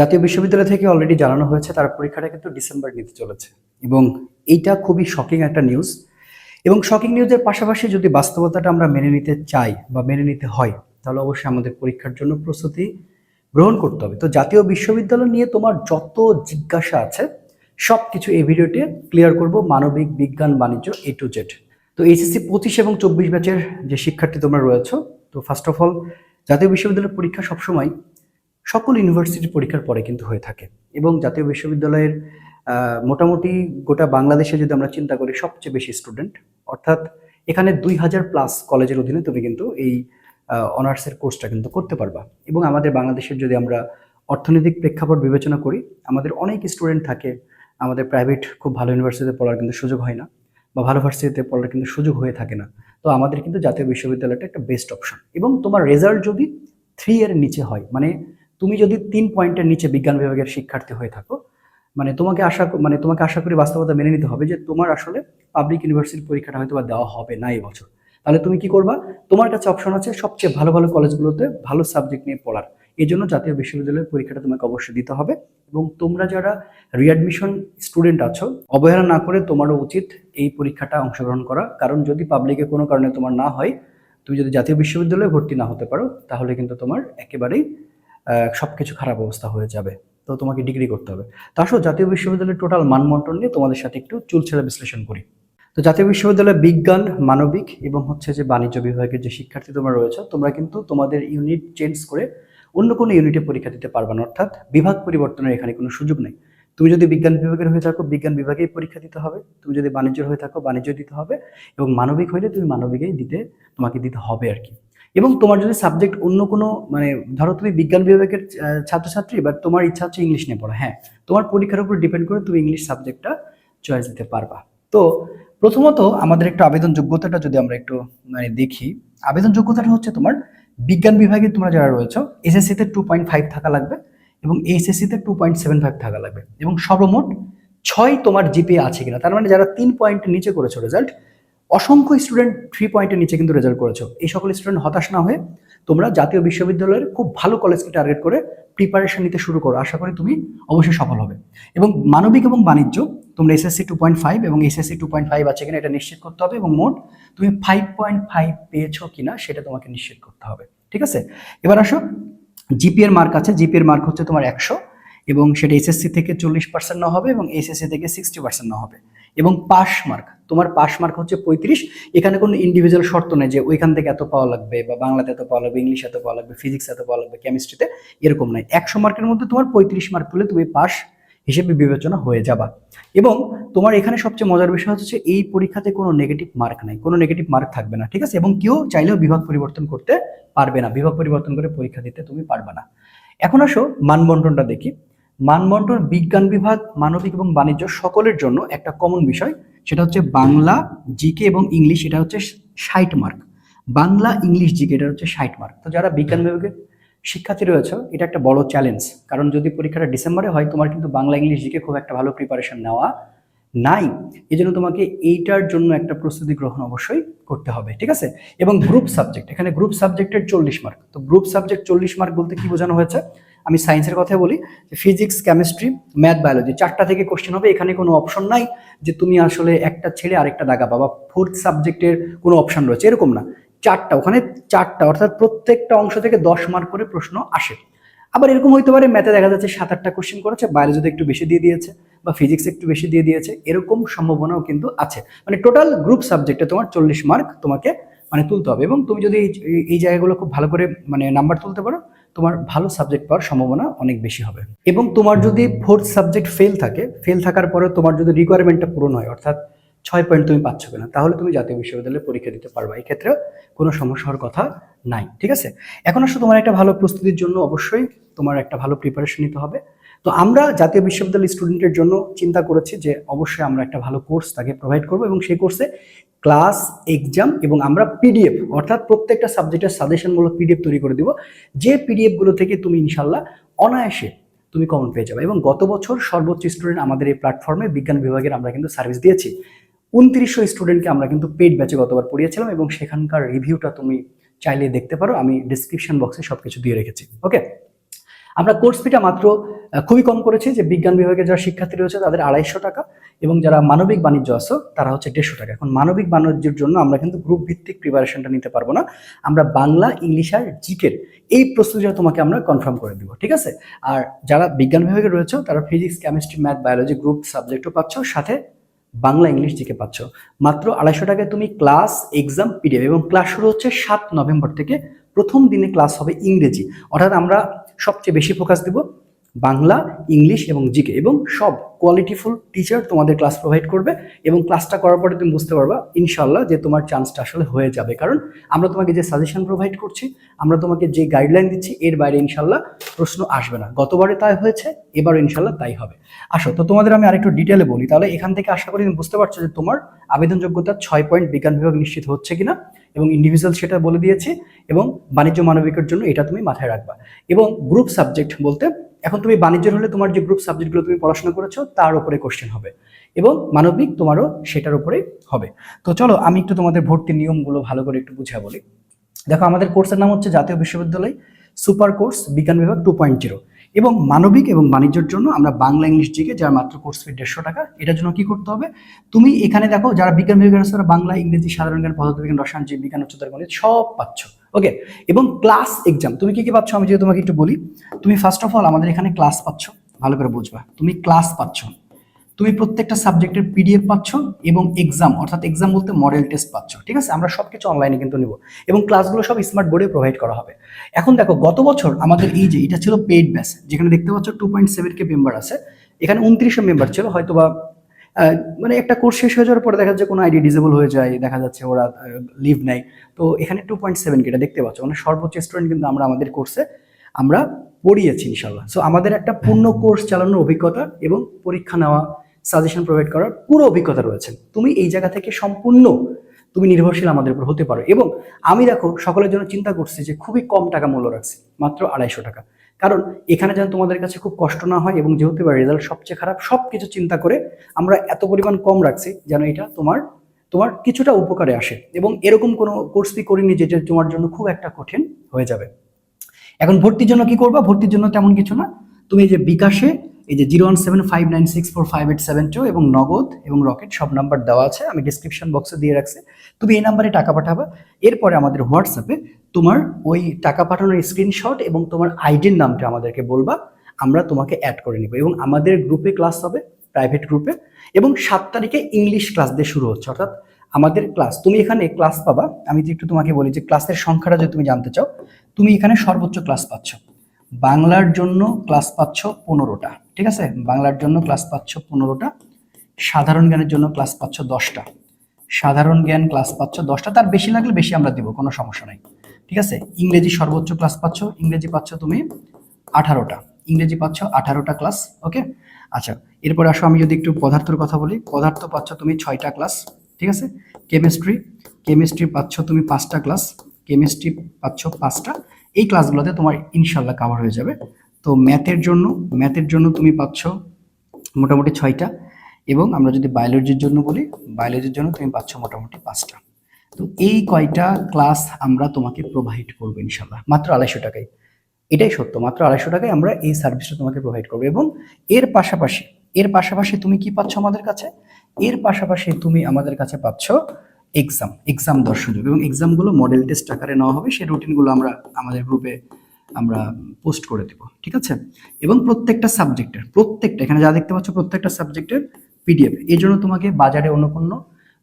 জাতীয় বিশ্ববিদ্যালয় থেকে অলরেডি জানানো হয়েছে, তার পরীক্ষাটা কিন্তু ডিসেম্বর নিতে চলেছে। এবং এইটা খুবই শকিং একটা নিউজ এবং শকিং নিউজের পাশাপাশি যদি বাস্তবতাটা আমরা মেনে নিতে চাই বা মেনে নিতে হয়, তাহলে অবশ্যই আমাদের পরীক্ষার জন্য প্রস্তুতি গ্রহণ করতে হবে। তো জাতীয় বিশ্ববিদ্যালয় নিয়ে তোমার যত জিজ্ঞাসা আছে সব কিছু এই ভিডিওতে ক্লিয়ার করব। মানবিক বিজ্ঞান বাণিজ্য এ টু জেড তো এইচএসসি পঁচিশ এবং চব্বিশ ব্যাচের যে শিক্ষার্থী তোমরা রয়েছে, তো ফার্স্ট অফ অল জাতীয় বিশ্ববিদ্যালয়ের পরীক্ষা সবসময় সকল ইউনিভার্সিটি পরীক্ষার পরে কিন্তু হয়ে থাকে এবং জাতীয় বিশ্ববিদ্যালয়ের মোটামুটি গোটা বাংলাদেশে যদি আমরা চিন্তা করি সবচেয়ে বেশি স্টুডেন্ট অর্থাৎ এখানে দুই হাজার প্লাস কলেজের অধীনে তুমি কিন্তু এই অনার্সের কোর্সটা কিন্তু করতে পারবা। এবং আমাদের বাংলাদেশের যদি আমরা অর্থনৈতিক প্রেক্ষাপট বিবেচনা করি, আমাদের অনেক স্টুডেন্ট থাকে, আমাদের প্রাইভেট খুব ভালো ইউনিভার্সিটিতে পড়ার কিন্তু সুযোগ হয় না বা ভালো ভার্সিটিতে পড়ার কিন্তু সুযোগ হয়ে থাকে না। তো আমাদের কিন্তু জাতীয় বিশ্ববিদ্যালয়টা একটা বেস্ট অপশন এবং তোমার রেজাল্ট যদি থ্রি এর নিচে হয় মানে তুমি যদি তিন পয়েন্টের নিচে বিজ্ঞান বিভাগের শিক্ষার্থী হয়ে থাকো মানে তোমাকে আশা মানে তোমাকে আশা করি বাস্তবতা মেনে নিতে হবে যে তোমার আসলে পাবলিক ইউনিভার্সিটির পরীক্ষাটা হয়তো বা দেওয়া হবে না এই বছর। তাহলে তুমি কি করবা? তোমার কাছে অপশন আছে সবচেয়ে ভালো ভালো কলেজগুলোতে ভালো সাবজেক্ট নিয়ে পড়ার। এই জন্য জাতীয় বিশ্ববিদ্যালয়ের পরীক্ষাটা তোমাকে অবশ্যই দিতে হবে এবং তোমরা যারা রিঅ্যাডমিশন স্টুডেন্ট আছো, অবহেলা না করে তোমারও উচিত এই পরীক্ষাটা অংশগ্রহণ করা। কারণ যদি পাবলিকে কোনো কারণে তোমার না হয়, তুমি যদি জাতীয় বিশ্ববিদ্যালয়ে ভর্তি না হতে পারো, তাহলে কিন্তু তোমার একেবারেই সব কিছু খারাপ অবস্থা হয়ে যাবে। তো তোমাকে ডিগ্রি করতে হবে। তা আসো, জাতীয় বিশ্ববিদ্যালয়ের টোটাল মানমন্টন নিয়ে তোমাদের সাথে একটু চুলছেড়া বিশ্লেষণ করি। তো জাতীয় বিশ্ববিদ্যালয়ে বিজ্ঞান, মানবিক এবং হচ্ছে যে বাণিজ্য বিভাগের যে শিক্ষার্থী তোমরা রয়েছে, তোমরা কিন্তু তোমাদের ইউনিট চেঞ্জ করে অন্য কোনো ইউনিটে পরীক্ষা দিতে পারবে না। অর্থাৎ বিভাগ পরিবর্তনের এখানে কোনো সুযোগ নেই। তুমি যদি বিজ্ঞান বিভাগের হয়ে থাকো, বিজ্ঞান বিভাগেই পরীক্ষা দিতে হবে। তুমি যদি বাণিজ্যের হয়ে থাকো বাণিজ্য দিতে হবে এবং মানবিক হইলে তুমি মানবিকেই দিতে, তোমাকে দিতে হবে আর কি। এবং তোমার যদি সাবজেক্ট অন্য কোনো মানে ধরো তুমি বিজ্ঞান বিভাগের ছাত্রছাত্রী বা তোমার ইচ্ছা হচ্ছে ইংলিশ নিয়ে পড়া হ্যাঁ। তোমার পরীক্ষার উপর ডিপেন্ড করে তুমি ইংলিশ সাবজেক্টটা চয়েস দিতে পারবা। তো প্রথমত আমাদের একটু আবেদন যোগ্যতাটা যদি আমরা একটু মানে দেখি আবেদন যোগ্যতাটা হচ্ছে তোমার বিজ্ঞান বিভাগে তোমরা যারা রয়েছে এসএসসিতে টু পয়েন্ট ফাইভ থাকা লাগবে এবং এইচএসসিতে টু পয়েন্ট সেভেন ফাইভ থাকা লাগবে এবং সর্বমোট ছয় তোমার জিপিএ আছে কিনা, তার মানে যারা তিন পয়েন্ট নিচে করেছ রেজাল্ট অসংখ্য স্টুডেন্ট থ্রি পয়েন্টের নিচে কিন্তু রেজাল্ট করেছ। এই সকল স্টুডেন্ট হতাশ না হয়ে তোমরা জাতীয় বিশ্ববিদ্যালয়ের খুব ভালো কলেজকে টার্গেট করে প্রিপারেশন নিতে শুরু করো। আশা করি তুমি অবশ্যই সফল হবে। এবং মানবিক এবং বাণিজ্য, তোমরা এসএসসি টু পয়েন্ট ফাইভ এবং এসএসসি টু পয়েন্ট ফাইভ আছে কিনা এটা নিশ্চিত করতে হবে এবং মোট তুমি ফাইভ পয়েন্ট ফাইভ পেয়েছ কিনা সেটা তোমাকে নিশ্চিত করতে হবে। ঠিক আছে? এবার আসো জিপিএর মার্ক আছে। জিপিএর মার্ক হচ্ছে তোমার একশো এবং সেটা এসএসসি থেকে চল্লিশ পার্সেন্ট না হবে এবং এসএসসি থেকে সিক্সটি পার্সেন্ট না হবে। এবং পাস মার্ক। তোমার পাস মার্ক হচ্ছে পঁয়ত্রিশ। এখানে কোনো ইন্ডিভিজুয়াল শর্ত নেই যে ওইখান থেকে এত পাওয়া লাগবে বা বাংলাতে এত পাওয়া লাগবে, ইংলিশ এত পাওয়া লাগবে ফিজিক্স এত পাওয়া লাগবে কেমিস্ট্রিতে এরকম নাই। একশো মার্কের মধ্যে তোমার পঁয়ত্রিশ মার্ক পেলে তুমি পাস হিসেবে বিবেচনা হয়ে যাবা। এবং তোমার এখানে সবচেয়ে মজার বিষয় হচ্ছে এই পরীক্ষাতে কোনো নেগেটিভ মার্ক নাই। কোনো নেগেটিভ মার্ক থাকবে না, ঠিক আছে? এবং কেউ চাইলেও বিভাগ পরিবর্তন করতে পারবে না। বিভাগ পরিবর্তন করে পরীক্ষা দিতে তুমি পারবে না। এখন আসো মানবন্টনটা দেখি। মানবন্টন বিজ্ঞান বিভাগ, মানবিক এবং বাণিজ্য সকলের জন্য একটা কমন বিষয়, সেটা হচ্ছে বাংলা জিকে এবং ইংলিশ এটা হচ্ছে ষাট মার্ক বাংলা ইংলিশ জিকে এটা হচ্ছে ষাট মার্ক তো যারা বিজ্ঞান বিভাগের শিক্ষার্থী রয়েছে, এটা একটা বড় চ্যালেঞ্জ কারণ যদি পরীক্ষাটা ডিসেম্বরে হয়, তোমার কিন্তু বাংলা ইংলিশ জিকে খুব একটা ভালো প্রিপারেশন নেওয়া নাই। এই জন্য তোমাকে এইটার জন্য একটা প্রস্তুতি গ্রহণ অবশ্যই করতে হবে, ঠিক আছে? এবং গ্রুপ সাবজেক্ট এখানে গ্রুপ সাবজেক্টের চল্লিশ মার্ক তো গ্রুপ সাবজেক্ট চল্লিশ মার্ক বলতে কি বোঝানো হয়েছে? আমি সায়েন্সের কথা বলি ফিজিক্স কেমিস্ট্রি ম্যাথ বায়োলজি চারটা থেকে কোশ্চেন হবে, এখানে কোনো অপশন নাই যে তুমি আসলে একটা ছেড়ে আরেকটা দাগা পাবা। ফোর্থ সাবজেক্টের কোনো অপশন রয়েছে, এরকম না। চারটা, ওখানে চারটা, অর্থাৎ প্রত্যেকটা অংশ থেকে দশ মার্ক করে প্রশ্ন আসে। আবার এরকম হইতে পারে ম্যাথে দেখা যাচ্ছে সাত আটটা কোশ্চেন করেছে বায়োলজিতে একটু বেশি দিয়ে দিয়েছে বা ফিজিক্স একটু বেশি দিয়ে দিয়েছে, এরকম সম্ভাবনাও কিন্তু আছে। মানে টোটাল গ্রুপ সাবজেক্টে তোমার চল্লিশ মার্ক তোমাকে মানে তুলতে হবে। এবং তুমি যদি এই জায়গাগুলো খুব ভালো করে মানে নাম্বার তুলতে পারো তোমার ভালো সাবজেক্ট পাওয়ার সম্ভাবনা অনেক বেশি হবে। এবং তোমার যদি ফোর্থ সাবজেক্ট ফেল থাকে ফেল থাকার পরে তোমার যদি রিকোয়ারমেন্টটা পূরণ হয়, অর্থাৎ ছয় পয়েন্ট তুমি পাচ্ছ কিনা, তাহলে তুমি জাতীয় বিশ্ববিদ্যালয়ে পরীক্ষা দিতে পারবা। এই ক্ষেত্রে কোনো সমস্যা হওয়ার কথা নাই, ঠিক আছে? এখন আসলে তোমার একটা ভালো প্রস্তুতির জন্য অবশ্যই তোমার একটা ভালো প্রিপারেশন নিতে হবে। তো আমরা জাতীয় বিশ্ববিদ্যালয় স্টুডেন্টের জন্য চিন্তা করেছি যে অবশ্যই আমরা একটা ভালো কোর্স তাকে প্রোভাইড করব এবং সেই কোর্সে ক্লাস এক্সাম এবং আমরা পিডিএফ অর্থাৎ প্রত্যেকটা সাবজেক্টের সাজেশনমূলক পিডিএফ তৈরি করে দিব। যে পিডিএফগুলো থেকে তুমি ইনশাল্লাহ অনায়াসে তুমি কমন পেয়ে যাবে এবং গত বছর সর্বোচ্চ স্টুডেন্ট আমাদের এই প্ল্যাটফর্মে বিজ্ঞান বিভাগের আমরা কিন্তু সার্ভিস দিয়েছি। উনত্রিশশো স্টুডেন্টকে আমরা কিন্তু পেড ব্যাচে গতবার পড়িয়েছিলাম এবং সেখানকার রিভিউটা তুমি চাইলে দেখতে পারো। আমি ডিসক্রিপশন বক্সে সব কিছু দিয়ে রেখেছি। ওকে আমরা কোর্স ফিটা মাত্র খুবই কম করেছি যে বিজ্ঞান বিভাগের যারা শিক্ষার্থী রয়েছে তাদের আড়াইশো টাকা। এবং যারা মানবিক বাণিজ্য আছে, তারা হচ্ছে দেড়শো টাকা। এখন মানবিক বাণিজ্যের জন্য আমরা কিন্তু গ্রুপ ভিত্তিক প্রিপারেশনটা নিতে পারব না। আমরা বাংলা, ইংলিশ আর জিকের এই প্রস্তুতিটা তোমাকে আমরা কনফার্ম করে দিব, ঠিক আছে? আর যারা বিজ্ঞান বিভাগে রয়েছে, তারা physics chemistry math biology group সাবজেক্টও পাচ্ছ, সাথে বাংলা, ইংলিশ জিকে পাচ্ছ। মাত্র আড়াইশো টাকায় তুমি ক্লাস এক্সাম পিডিএফ এবং ক্লাস শুরু হচ্ছে সাত নভেম্বর থেকে। প্রথম দিনে ক্লাস হবে ইংরেজি। অর্থাৎ আমরা সবচেয়ে বেশি ফোকাস দিব বাংলা, ইংলিশ এবং জিকে এবং সব কোয়ালিটিফুল টিচার তোমাদের ক্লাস প্রোভাইড করবে এবং ক্লাসটা করার পরে তুমি বুঝতে পারবা ইনশাল্লাহ যে তোমার চান্সটা আসলে হয়ে যাবে। কারণ আমরা তোমাকে যে সাজেশন প্রোভাইড করছি, আমরা তোমাকে যে গাইডলাইন দিচ্ছি, এর বাইরে ইনশাল্লাহ প্রশ্ন আসবে না। গতবারে তাই হয়েছে এবার ইনশাল্লাহ তাই হবে। আসো, তো তোমাদের আমি আরেকটু ডিটেলে বলি। তাহলে এখান থেকে আশা করি তুমি বুঝতে পারছ যে তোমার আবেদন যোগ্যতা ছয় পয়েন্ট বিজ্ঞান বিভাগ নিশ্চিত হচ্ছে কিনা এবং ইন্ডিভিজুয়াল সেটা বলে দিয়েছি এবং বাণিজ্য মানবিকের জন্য এটা তুমি মাথায় রাখবা। এবং গ্রুপ সাবজেক্ট বলতে এখন তুমি বাণিজ্যের হলে তোমার যে গ্রুপ সাবজেক্টগুলো তুমি পড়াশোনা করেছ, তার উপরে কোশ্চেন হবে। এবং মানবিক তোমারও সেটার উপরেই হবে। তো চলো, আমি একটু তোমাদের ভর্তির নিয়মগুলো ভালো করে একটু বুঝিয়ে বলি। দেখো, আমাদের কোর্সের নাম হচ্ছে জাতীয় বিশ্ববিদ্যালয় সুপার কোর্স বিজ্ঞান বিভাগ টু পয়েন্ট জিরো এবং মানবিক এবং বাণিজ্যের জন্য আমরা বাংলা, ইংলিশ জিকে, যার মাত্র কোর্স ফি দেড়শো টাকা, এটার জন্য কি করতে হবে? তুমি এখানে দেখো, যারা বিজ্ঞান বিভাগের বাংলা, ইংরেজি, সাধারণ জ্ঞান, পদার্থবিজ্ঞান, রসায়ন, জীব বিজ্ঞান, উচ্চতর গণিত সব পাচ্ছ। ওকে এবং ক্লাস এক্সাম তুমি কি কি পাচ্ছ? আমি যদি তোমাকে একটু বলি, তুমি ফার্স্ট অফ অল আমাদের এখানে ক্লাস পাচ্ছ, ভালো করে বুঝবা। তুমি ক্লাস পাচ্ছ। তুমি প্রত্যেকটা সাবজেক্টের পিডিএফ পাচ্ছ এবং এক্সাম অর্থাৎ এক্সাম বলতে মডেল টেস্ট পাচ্ছ, ঠিক আছে? আমরা সব কিছু অনলাইনে কিন্তু নিব। এবং ক্লাসগুলো সব স্মার্ট বোর্ডে প্রোভাইড করা হবে। এখন দেখো, গত বছর আমাদের এই যে, এটা ছিল পেইড ব্যাচ যেখানে দেখতে পাচ্ছ two point seven K member আছে। এখানে উনত্রিশশো মেম্বার ছিল হয়তো বা মানে একটা কোর্স শেষ হয়ে যাওয়ার পরে দেখা যাচ্ছে কোনো আইডি ডিজেবল হয়ে যায়, দেখা যাচ্ছে ওরা লিভ নেয়। তো এখানে টু পয়েন্ট সেভেন কেটা দেখতে পাচ্ছ। মানে সর্বোচ্চ স্টুডেন্ট কিন্তু আমরা আমাদের কোর্সে আমরা পড়িয়েছি ইনশাল্লাহ সো আমাদের একটা পূর্ণ কোর্স চালানোর অভিজ্ঞতা এবং পরীক্ষা নেওয়া সাজেশন প্রোভাইড করার পুরো অভিজ্ঞতা রয়েছে। তুমি এই জায়গা থেকে সম্পূর্ণ তুমি নির্ভরশীল আমাদের উপর হতে পারো। এবং আমি দেখো, সকলের জন্য চিন্তা করছি যে খুবই কম টাকা মূল্য রাখছি, মাত্র আড়াইশো টাকা। কারণ এখানে যেন তোমাদের কাছে খুব কষ্ট না হয় এবং যেহেতু এবার রেজাল্ট সবচেয়ে খারাপ সব কিছু চিন্তা করে আমরা এত পরিমাণ কম রাখছি যেন এটা তোমার তোমার কিছুটা উপকারে আসে। এবং এরকম কোনো কোর্স ফি করিনি যে তোমার জন্য খুব একটা কঠিন হয়ে যাবে। এখন ভর্তির জন্য কি করবা? ভর্তির জন্য তেমন কিছু না। তুমি যে বিকাশে এই যে zero one seven five nine six four five eight seven two এবং নগদ এবং রকেট সব নাম্বার দেওয়া আছে, আমি ডিসক্রিপশন বক্সে দিয়ে রাখছি। তুমি এই নাম্বারে টাকা পাঠাবা, এরপরে আমাদের হোয়াটসঅ্যাপে তোমার ওই টাকা পাঠানোর স্ক্রিনশট এবং তোমার আইডির নামটা আমাদেরকে বলবা, আমরা তোমাকে অ্যাড করে নিব। এবং আমাদের গ্রুপে ক্লাস হবে প্রাইভেট গ্রুপে এবং সাত তারিখে ইংলিশ ক্লাস দিয়ে শুরু হচ্ছে, অর্থাৎ আমাদের ক্লাস তুমি এখানে ক্লাস পাবা, আমি একটু তোমাকে বলি যে ক্লাসের সংখ্যাটা যদি তুমি জানতে চাও, তুমি এখানে সর্বোচ্চ ক্লাস পাচ্ছ। বাংলার জন্য ক্লাস পাচ্ছ পনেরোটা। ঠিক আছে? বাংলার জন্য ক্লাস পাচ্ছ পনেরোটা, সাধারণ জ্ঞানের জন্য ক্লাস পাচ্ছ দশটা। সাধারণ জ্ঞান ক্লাস পাচ্ছ দশটা, তার বেশি লাগলে বেশি আমরা দিব, কোনো সমস্যা নাই। ঠিক আছে? ইংরেজি সর্বোচ্চ ক্লাস পাচ্ছ, ইংরেজি পাচ্ছ তুমি আঠারোটা। ইংরেজি পাচ্ছ আঠারোটা ক্লাস ওকে আচ্ছা এরপরে আসো, আমি যদি একটু পদার্থের কথা বলি। পদার্থ পাচ্ছ তুমি ছয়টা ক্লাস ঠিক আছে? কেমিস্ট্রি কেমিস্ট্রি পাচ্ছ তুমি পাঁচটা ক্লাস কেমিস্ট্রি পাচ্ছ পাঁচটা। এই ক্লাসগুলোতে তোমার ইনশাল্লাহ কাভার হয়ে যাবে। তো ম্যাথের জন্য ম্যাথের জন্য তুমি পাচ্ছ মোটামুটি ছয়টা এবং আমরা যদি বায়োলজির জন্য বলি, বায়োলজির জন্য তুমি পাচ্ছ মোটামুটি পাঁচটা। তো এই কয়টা ক্লাস আমরা তোমাকে প্রোভাইড করব ইনশাল্লাহ মাত্র আড়াইশো টাকায়। এটাই সত্য, মাত্র আড়াইশো টাকায় আমরা এই সার্ভিসটা তোমাকে প্রোভাইড করব এবং এর পাশাপাশি এর পাশাপাশি তুমি কি পাচ্ছ আমাদের কাছে? এর পাশাপাশি তুমি আমাদের কাছে পাচ্ছ এক্সাম এক্সাম সুযোগ এবং এক্সামগুলো মডেল টেস্ট আকারে নেওয়া হবে, সেই রুটিনগুলো আমরা আমাদের গ্রুপে আমরা পোস্ট করে দেব, ঠিক আছে? এবং প্রত্যেকটা সাবজেক্টের প্রত্যেকটা, এখানে যা দেখতে পাচ্ছ প্রত্যেকটা সাবজেক্টের পিডিএফ এই জন্য তোমাকে বাজারে অন্য কোনো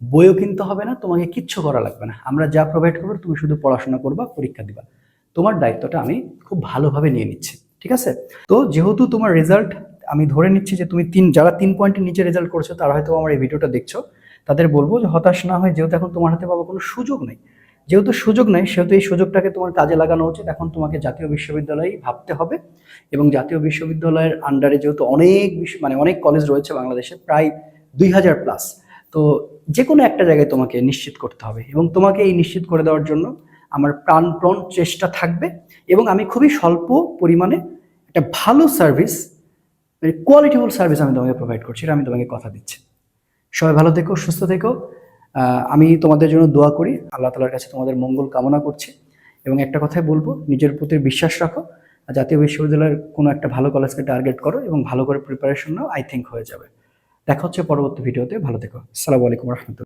বইও কিনতে হবে না, তোমাকে কিচ্ছু করা লাগবে না। আমরা যা প্রোভাইড করব, তুমি শুধু পড়াশোনা করবা, পরীক্ষা দিবা। তোমার দায়িত্বটা আমি খুব ভালোভাবে নিয়ে নিচ্ছি, ঠিক আছে? তো যেহেতু তোমার রেজাল্ট আমি ধরে নিচ্ছি যে তুমি তিন, যারা তিন পয়েন্টের নিচে রেজাল্ট করছ, তারা হয়তো আমার এই ভিডিওটা দেখছ, তাদের বলব যে হতাশ না হয় যেহেতু এখন তোমার হাতে পাবো কোনো সুযোগ নেই। যেহেতু সুযোগ নেই, সেহেতু এই সুযোগটাকে তোমার কাজে লাগানো উচিত। এখন তোমাকে জাতীয় বিশ্ববিদ্যালয়ে ভাবতে হবে এবং জাতীয় বিশ্ববিদ্যালয়ের আন্ডারে যেহেতু অনেক মানে অনেক কলেজ রয়েছে বাংলাদেশে, প্রায় দুই হাজার প্লাস তো যে কোনো একটা জায়গায় তোমাকে নিশ্চিত করতে হবে এবং তোমাকে এই নিশ্চিত করে দেওয়ার জন্য আমার প্রাণপ্রণ চেষ্টা থাকবে এবং আমি খুবই স্বল্প পরিমাণে একটা ভালো সার্ভিস মানে কোয়ালিটিফুল সার্ভিস আমি তোমাকে প্রোভাইড করছি এটা আমি তোমাকে কথা দিচ্ছি। সবাই ভালো থেকো, সুস্থ থেকো। আমি তোমাদের জন্য দোয়া করি, আল্লাহ তালার কাছে তোমাদের মঙ্গল কামনা করছি। এবং একটা কথাই বলব, নিজের প্রতি বিশ্বাস রাখো। জাতীয় বিশ্ববিদ্যালয়ের কোনো একটা ভালো কলেজকে টার্গেট করো এবং ভালো করে প্রিপারেশন নাও আই থিঙ্ক হয়ে যাবে। দেখা হচ্ছে পরবর্তী ভিডিওতে ভালো থেকো। আসসালামু আলাইকুম রহমতুল্লাহ।